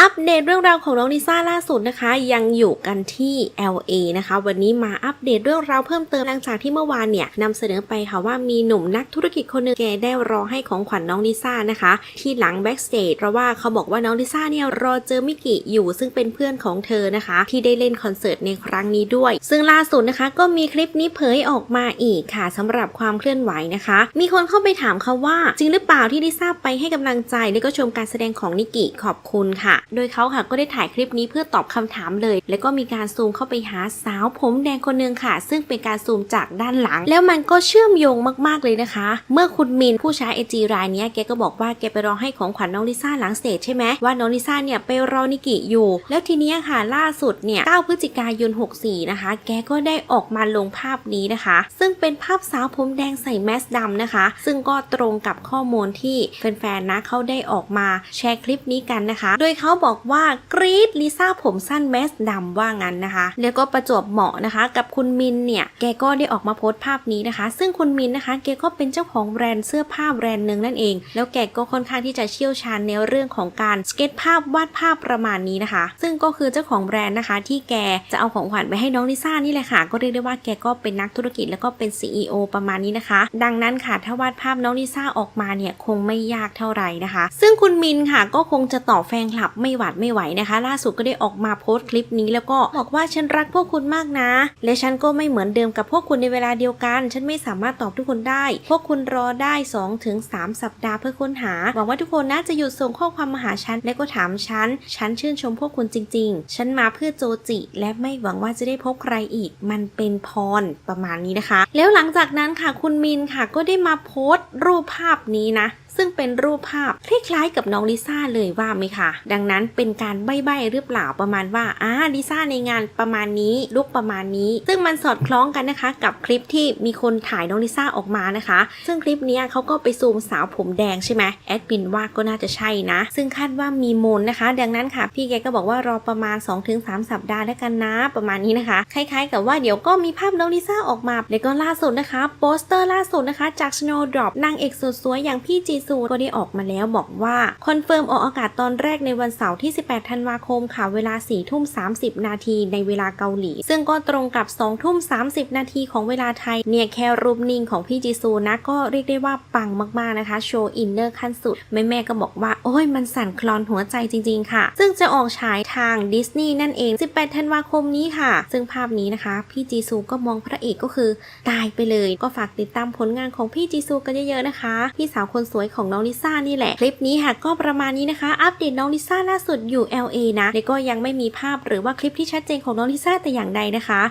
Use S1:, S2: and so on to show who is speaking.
S1: อัปเดตเรื่องราวของน้องลิซ่าล่าสุดนะคะ ยังอยู่กันที่ LA นะคะ วันนี้มาอัปเดตเรื่องราวเพิ่มเติมหลังจากที่เมื่อวานเนี่ยนำเสนอไปค่ะว่ามีหนุ่มนักธุรกิจคนหนึ่งแกได้รอให้ของขวัญน้องลิซ่านะคะ ที่หลังแบ็กสเตจเพราะว่าเขาบอกว่าน้องลิซ่าเนี่ยรอเจอมิกิอยู่ซึ่งเป็นเพื่อนของเธอนะคะ ที่ได้เล่นคอนเสิร์ตในครั้งนี้ด้วย ซึ่งล่าสุดนะคะก็มีคลิปนี้เผยออกมาอีกค่ะสำหรับความเคลื่อนไหวนะคะ มีคนเข้าไปถามเขาว่าจริงหรือเปล่าที่ลิซ่าไปให้กำลังใจและก็ชมการแสดงของนิกิขอบคุณค่ะโดยเขาค่ะก็ได้ถ่ายคลิปนี้เพื่อตอบคำถามเลย แล้วก็มีการซูมเข้าไปหาสาวผมแดงคนหนึงค่ะ ซึ่งเป็นการซูมจากด้านหลัง แล้วมันก็เชื่อมโยงมากๆเลยนะคะ เมื่อคุณมินผู้ใช้ไอจีรายนี้แกก็บอกว่าแกไปรอให้ของขวัญน้องลิซ่าหลังสเตจใช่ไหมว่าน้องลิซ่าเนี่ยไปรอนิกิอยู่ แล้วทีนี้ค่ะล่าสุดเนี่ย 9 พฤศจิกายน 64 นะคะ แกก็ได้ออกมาลงภาพนี้นะคะ ซึ่งเป็นภาพสาวผมแดงใส่แมสดำนะคะ ซึ่งก็ตรงกับข้อมูลที่แฟนๆนะเขาได้ออกมาแชร์คลิปนี้กันนะคะ โดยเขาบอกว่ากรีดลิซ่าผมสั้นแมสดำว่างั้นนะคะ แล้วก็ประจวบเหมาะนะคะ กับคุณมินเนี่ย แกก็ได้ออกมาโพสต์ภาพนี้นะคะ ซึ่งคุณมินนะคะ แกก็เป็นเจ้าของแบรนด์เสื้อผ้าแบรนด์หนึ่งนั่นเอง แล้วแกก็ค่อนข้างที่จะเชี่ยวชาญในเรื่องของการสเก็ตภาพวาดภาพประมาณนี้นะคะ ซึ่งก็คือเจ้าของแบรนด์นะคะ ที่แกจะเอาของขวัญไปให้น้องลิซ่านี่แหละค่ะ ก็เรียกได้ว่าแกก็เป็นนักธุรกิจแล้วก็เป็น CEO ประมาณนี้นะคะ ดังนั้นค่ะถ้าวาดภาพน้องลิซ่าออกมาเนี่ยคงไม่ยากเท่าไหร่นะคะ ซึ่งคุณมินค่ะก็คงจะตอบแฟนคลับไไม่หวาดไม่ไหวนะคะ ล่าสุดก็ได้ออกมาโพสต์คลิปนี้ แล้วก็บอกว่าฉันรักพวกคุณมากนะ และฉันก็ไม่เหมือนเดิมกับพวกคุณในเวลาเดียวกัน ฉันไม่สามารถตอบทุกคนได้ พวกคุณรอได้2ถึง3สัปดาห์เพื่อค้นหา หวังว่าทุกคนน่าจะหยุดส่งข้อความมาหาฉัน และก็ถามฉัน ฉันชื่นชมพวกคุณจริง ๆ ฉันมาเพื่อโจจิ และไม่หวังว่าจะได้พบใครอีก มันเป็นพรประมาณนี้นะคะ แล้วหลังจากนั้นค่ะคุณมินค่ะก็ได้มาโพสต์รูปภาพนี้นะ ซึ่งเป็นรูปภาพคล้ายๆกับน้องลิซ่าเลยว่าไหมคะดังนั้นเป็นการใบ้ๆหรือเปล่าประมาณว่าอ่าลิซ่าในงานประมาณนี้ลุกประมาณนี้ ซึ่งมันสอดคล้องกันนะคะ กับคลิปที่มีคนถ่ายน้องลิซ่าออกมานะคะ ซึ่งคลิปนี้เขาก็ไปซูมสาวผมแดงใช่ไหมแอดมินว่าก็น่าจะใช่นะ ซึ่งคาดว่ามีมนนะคะ ดังนั้นค่ะ พี่แกก็บอกว่ารอประมาณ 2-3 สัปดาห์แล้วกันนะ ประมาณนี้นะคะ คล้ายๆ กับว่าเดี๋ยวก็มีภาพน้องลิซ่าออกมาแล้วก็ล่าสุดนะคะโปสเตอร์ล่าสุดนะคะจาก Snowdrop นางเอกสุดสวยอย่างพี่จีซูก็ได้ออกมาแล้วบอกว่าคอนเฟิร์มออกอากาศตอนแรกในวันเสาร์ที่ 18 ธันวาคมค่ะเวลา4ทุ่ม 30 นาทีในเวลาเกาหลี ซึ่งก็ตรงกับ2ทุ่ม 30 นาทีของเวลาไทย เนี่ยแค่รูปนิ่งของพี่จีซูนะก็เรียกได้ว่าปังมากๆนะคะ โชว์อินเนอร์ขั้นสุด แม่ๆก็บอกว่า โอ้ยมันสั่นคลอนหัวใจจริง ๆ ค่ะ ซึ่งจะออกฉายทางดิสนีย์นั่นเอง 18 ธันวาคมนี้ค่ะ ซึ่งภาพนี้นะคะ พี่จีซูก็มองพระเอกก็คือ ตายไปเลย ก็ฝากติดตามผลงานของพี่จีซูกันเยอะๆนะคะ พี่สาวคนสวยของน้องลิซ่านี่แหละ คลิปนี้ค่ะก็ประมาณนี้นะคะ อัปเดตน้องลิซ่าล่าสุดอยู่ LA นะและก็ยังไม่มีภาพหรือว่าคลิปที่ชัดเจนของน้องลิซ่าแต่อย่างใดนะคะ